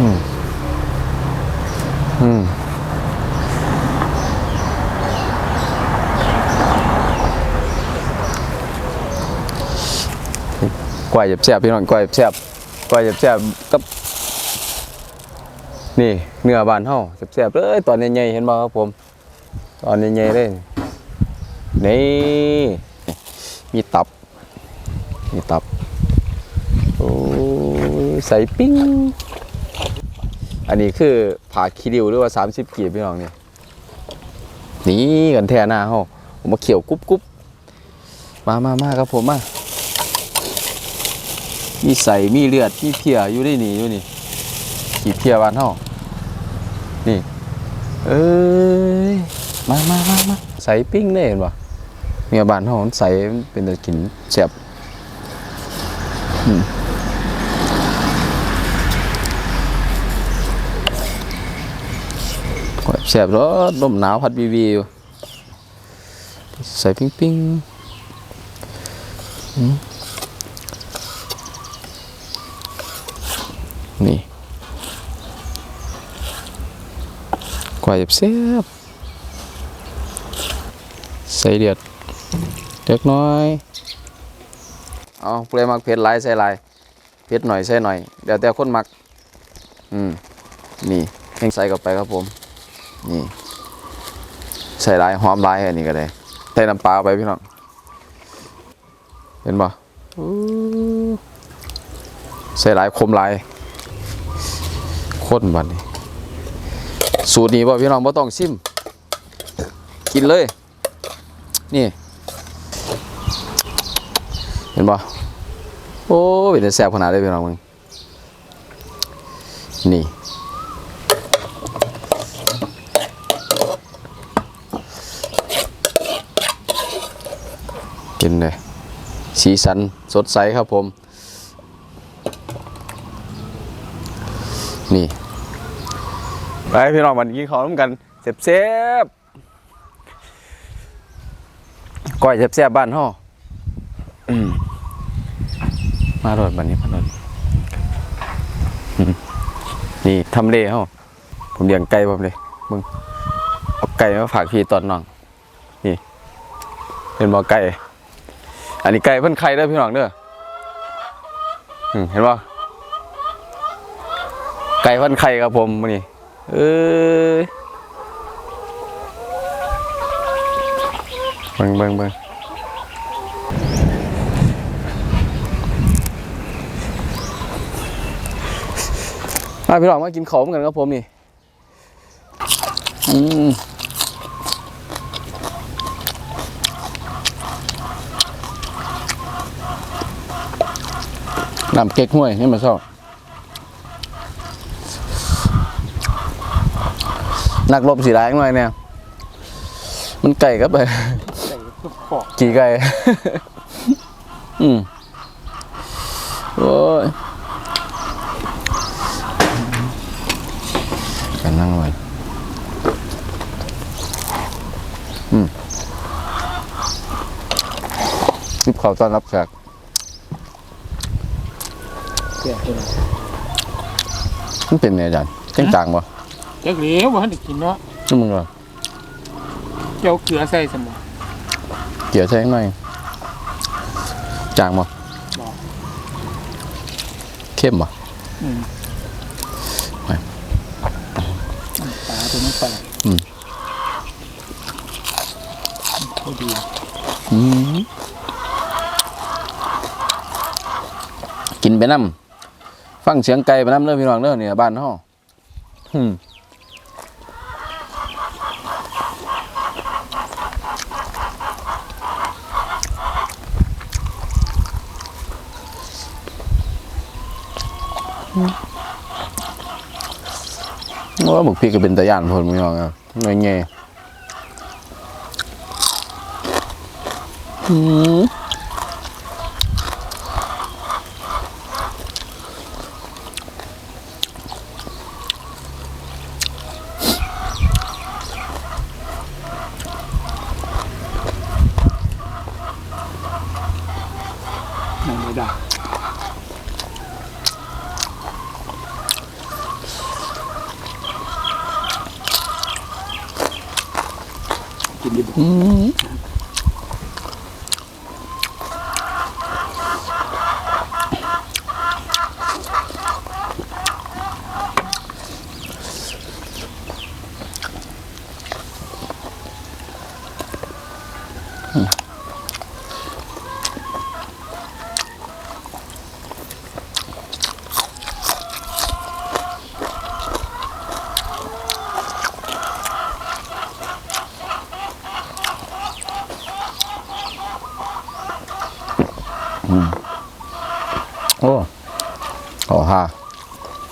อืม อืมกวยแซ่บๆพี่น้องกวยแซ่บกวยแซ่บๆกับ นี่เนื้อบานเฮาแซ่บๆเลยตอนใหญ่ๆเห็นบ่ครับผม ตอนใหญ่ๆเลยนี่มีตับ มีตับ โอ้ใส่ปิ้ง อันนี้คือผ่าคีริวหรือว่า 30กีบพี่น้องเนี่ยนี่กันแท่หน้าเฮาผมมาเขี่ยวกรุบกรุบมามามาครับผมมามีใส่มีเลือดมีเพียอยู่ได้นี่อยู่นี่ขีเพียบานเฮานี่เอ้ยมามามามาใส่ปิ้งได้เห็นปะเมียบานเฮาใส่เป็นตะกินแซ่บอืม แซ่บรสลมหนาวพัดวีวีอยู่ใส่ปิ้งปิ้งนี่กว่าจะแซ่บใส่เดือดเล็กน้อย เอาเปลือยมักเผ็ดหลายใส่หลายเผ็ดหน่อยใส่หน่อย เดี๋ยวแต่คนมัก อืม นี่แห้งใส่เข้าไปครับผม นี่ใส่ลายหอมลายอันนี้ก็ได้ใส่น้ำปลาไปพี่น้อง เห็นปะใส่ลายคมลายข้นบัดนี้ สูตรนี้ป่ะพี่น้องบ่ต้องซิม กินเลย นี่ เห็นปะโอ้เป็นแต่แซ่บขนาดได้พี่น้องมึงนี่ กินเลยสีสันสดใสครับผม นี่ ไปพี่น้องมันกินข้าวร่วมกันเสียบเสียบก้อยเสียบเสียบๆบ้านห่อมาโดดบันนี้มาโดดนี่ทำเลห่อผมเลี้ยงไก่ผมเลยมึงเอาไก่มาฝากพี่ตอนน้อง นี่ เป็นบ่อไก่ อันนี้ไก่เพิ่นไข่เด้อพี่น้องเด้อเห็นบ่ไก่เพิ่นไข่ครับผมมื้อนี้เอ้ยเบิ่งเบิ่งเบิ่งมาพี่น้องมากินของกันครับผมนี่อืม น้ำเก๊กห้วยนี่มาชอบนักรบสีร้ายหน่อยเนี่ย มันไก่กับไปใส่ทุกขอกกี่ไก่ อืมโอ้ยกันนั่งหน่อยอืมริบเขาต้อนรับแขก เกลือตัวนั้นมันเป็นไงอาจารย์จังจังวะเจ้าเหลวบ่ทันได้กินเนาะนี่มึงเหรอเจ้าเกลือใส่สมองเกี่ยวใช่หน่อยจางบ่บ่เข้มบ่อืมไปน้ำปลาตัวนี้ไปอืมพอดีอืมกินไปน้ำ ฟังเสียงไก่ไปน้ำเด้อพี่น้องเด้อเนี่ยบ้านห้ออืมว่าบุกพี่ก็เป็นตะย่านพนพี่น้องอะง่ายเงี้ยอืม ดากิน อืมโอ้โอ้ฮะ